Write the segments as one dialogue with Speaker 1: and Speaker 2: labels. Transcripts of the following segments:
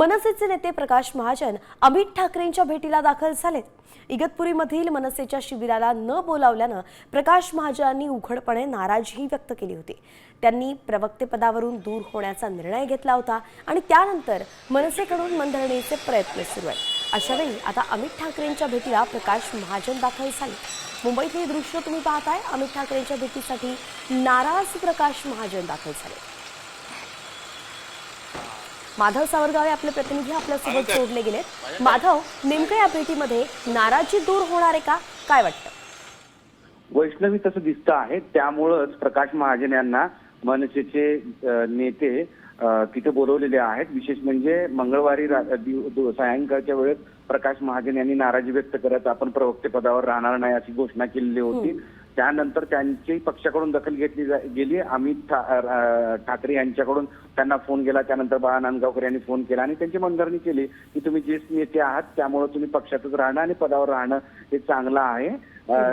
Speaker 1: मनसेचे नेते प्रकाश महाजन अमित ठाकरेंच्या भेटीला दाखल झालेत. इगतपुरीमधील मनसेच्या शिबिराला न बोलावल्यानं प्रकाश महाजनांनी उघडपणे नाराजीही व्यक्त केली होती. त्यांनी प्रवक्तेपदावरून दूर होण्याचा निर्णय घेतला होता आणि त्यानंतर मनसेकडून मनधरणीचे प्रयत्न सुरू आहेत. अशावेळी आता अमित ठाकरेंच्या भेटीला प्रकाश महाजन दाखल झाले. मुंबईत हे दृश्य तुम्ही पाहताय. अमित ठाकरेंच्या भेटीसाठी नाराज प्रकाश महाजन दाखल झाले. माधव सावरगावे आपले प्रतिनिधी आपल्यासोबत जोडले गेलेत. माधव नेमकं या भेटीमध्ये नाराजी दूर होणार आहे का? काय वाटतं?
Speaker 2: वैष्णवी तसं दिसतं आहे. त्यामुळंच प्रकाश महाजन यांना मनसेचे नेते तिथे बोलवलेले आहेत. विशेष म्हणजे मंगळवारी सायंकाळच्या वेळेस प्रकाश महाजन यांनी नाराजी व्यक्त करत आपण प्रवक्ते पदावर राहणार नाही अशी घोषणा केलेली होती. त्यानंतर त्यांची पक्षाकडून दखल घेतली जा- गेली. अमित ठा- ठाकरे यांच्याकडून त्यांना फोन केला. त्यानंतर बाळा नांदगावकर यांनी फोन केला आणि त्यांची मनधरणी केली की तुम्ही ज्येष्ठ नेते आहात त्यामुळे तुम्ही पक्षातच राहणं आणि पदावर राहणं हे चांगलं आहे.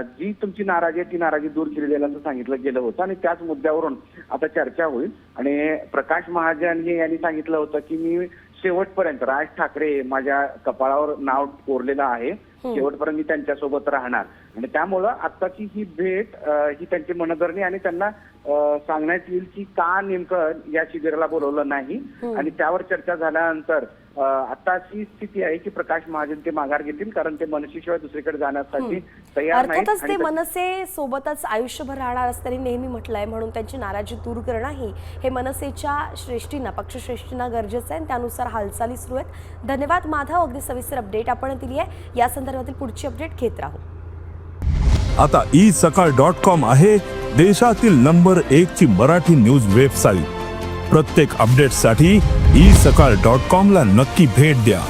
Speaker 2: जी तुमची नाराजी आहे ती नाराजी दूर केली जाईल असं सांगितलं गेलं होतं आणि त्याच मुद्द्यावरून आता चर्चा होईल. आणि प्रकाश महाजन हे यांनी सांगितलं होतं की मी शेवटपर्यंत राज ठाकरे माझ्या कपाळावर नाव कोरलेलं आहे. शेवटपर्यंत मी त्यांच्यासोबत राहणार. आणि त्यामुळं आत्ताची ही भेट ही त्यांची मनधरणी आणि त्यांना सांगण्यात येईल की का नेमकं या शिबिराला बोलवलं नाही. आणि त्यावर चर्चा झाल्यानंतर अ, आता अशी स्थिती आहे की प्रकाश महाजन ते माघार घेतील कारण ते मनसेशिवाय दुसरीकडे जाण्यासाठी तयार
Speaker 1: अर्थातच ते मनसे सोबतच आयुष्यभर राहणार असताना नेहमी म्हटलंय. म्हणून त्यांची नाराजी दूर करणंही हे मनसेच्या श्रेष्ठींना पक्षश्रेष्ठींना गरजेचं आहे आणि त्यानुसार हालचाली सुरू आहेत. धन्यवाद. माधव अगदी सविस्तर अपडेट आपण दिली आहे. या संदर्भातील पुढची अपडेट घेत राहू.
Speaker 3: आता ई सकाळ डॉट कॉम आहे देशातील नंबर एक ची मराठी न्यूज वेबसाईट. प्रत्येक अपडेटसाठी ई सकाळ डॉट कॉम ला नक्की भेट द्या.